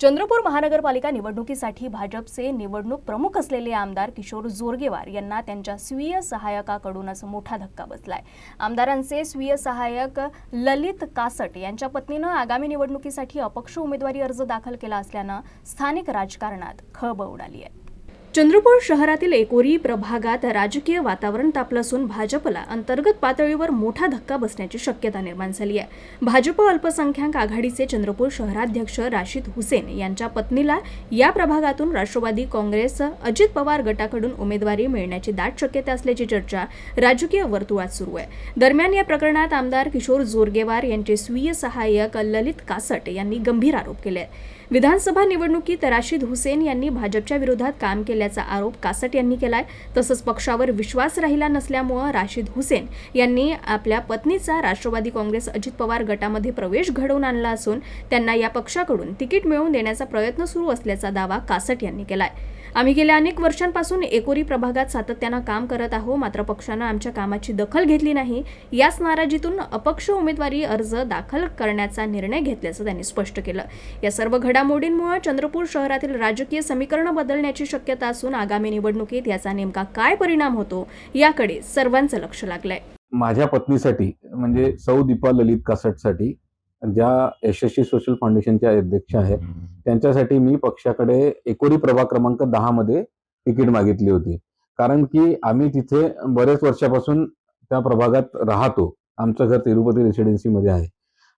चंद्रपूर महानगरपालिका निवडणुकीसाठी भाजपचे निवडणूक प्रमुख असलेले आमदार किशोर जोरगेवार यांना त्यांच्या स्वीय सहाय्यकाकडूनच मोठा धक्का बसलाय. आमदारांचे स्वीय सहाय्यक ललित कासट यांच्या पत्नीनं आगामी निवडणुकीसाठी अपक्ष उमेदवारी अर्ज दाखल केला असल्यानं स्थानिक राजकारणात खळबळ उडाली आहे. चंद्रपूर शहरातील एकोरी प्रभागात राजकीय वातावरण तापलं असून भाजपला अंतर्गत पातळीवर मोठा धक्का बसण्याची शक्यता निर्माण झाली आहे. भाजप अल्पसंख्याक आघाडीचे चंद्रपूर शहराध्यक्ष राशीद हुसेन यांच्या पत्नीला या प्रभागातून राष्ट्रवादी काँग्रेस अजित पवार गटाकडून उमेदवारी मिळण्याची दाट शक्यता असल्याची चर्चा राजकीय वर्तुळात सुरू आहे. दरम्यान या प्रकरणात आमदार किशोर जोरगेवार यांचे स्वीय सहाय्यक ललित कासट यांनी गंभीर आरोप केले विधानसभा निवडणुकीत राशीद हुसेन यांनी भाजपच्या विरोधात काम केले केल्याचा आरोप कासट यांनी केलाय. तसंच पक्षावर विश्वास राहिला नसल्यामुळं राशिद हुसेन यांनी आपल्या पत्नीचा राष्ट्रवादी काँग्रेस अजित पवार गटामध्ये प्रवेश घडवून आणला असून त्यांना या पक्षाकडून तिकीट मिळवून देण्याचा प्रयत्न सुरू असल्याचा दावा कासट यांनी केलाय. आम्ही गेल्या अनेक वर्षांपासून एकोरी प्रभागात सातत्यानं काम करत आहोत मात्र पक्षानं आमच्या कामाची दखल घेतली नाही. याच नाराजीतून अपक्ष उमेदवारी अर्ज दाखल करण्याचा निर्णय घेतल्याचं त्यांनी स्पष्ट केलं. या सर्व घडामोडींमुळे चंद्रपूर शहरातील राजकीय समीकरण बदलण्याची शक्यता असून आगामी निवडणुकीत याचा नेमका काय परिणाम होतो याकडे सर्वांचं लक्ष लागलंय. माझ्या पत्नीसाठी म्हणजे सौ दीपा ललित कासटसाठी ज्या यशस्वी सोशल फाउंडेशनच्या अध्यक्ष आहेत त्यांच्यासाठी मी पक्षाकडे एकोरी प्रभाग क्रमांक दहा मध्ये तिकीट मागितली होती. कारण की आम्ही तिथे बरेच वर्षापासून त्या प्रभागात राहतो. आमचं घर तिरुपती रेसिडेन्सीमध्ये आहे.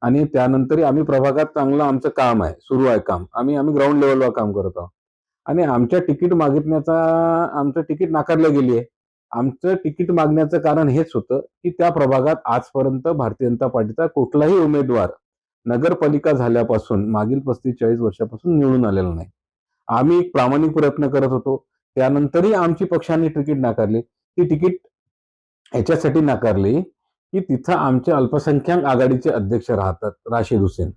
आणि त्यानंतरही आम्ही प्रभागात चांगलं आमचं काम आहे सुरू आहे काम. आम्ही आम्ही ग्राउंड लेवलवर काम करत आहोत. आणि आमच्या तिकीट मागितण्याचा आमचं तिकीट नाकारलं गेली आहे. आमचं तिकीट मागण्याचं कारण हेच होतं की त्या प्रभागात आजपर्यंत भारतीय जनता पार्टीचा कुठलाही उमेदवार नगरपालिका झाल्यापासून मागील पस्तीस चाळीस वर्षापासून निवडून आलेलो नाही. आम्ही एक प्रामाणिक प्रयत्न करत होतो. त्यानंतरही आमची पक्षाने तिकीट नाकारली. ती तिकीट याच्यासाठी नाकारली की तिथं आमचे अल्पसंख्याक आघाडीचे अध्यक्ष राहतात राशीद हुसेन.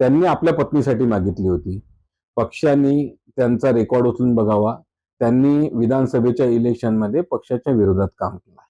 त्यांनी आपल्या पत्नीसाठी मागितली होती. पक्षाने त्यांचा रेकॉर्ड उचलून बघावा. त्यांनी विधानसभेच्या इलेक्शनमध्ये पक्षाच्या विरोधात काम केलं.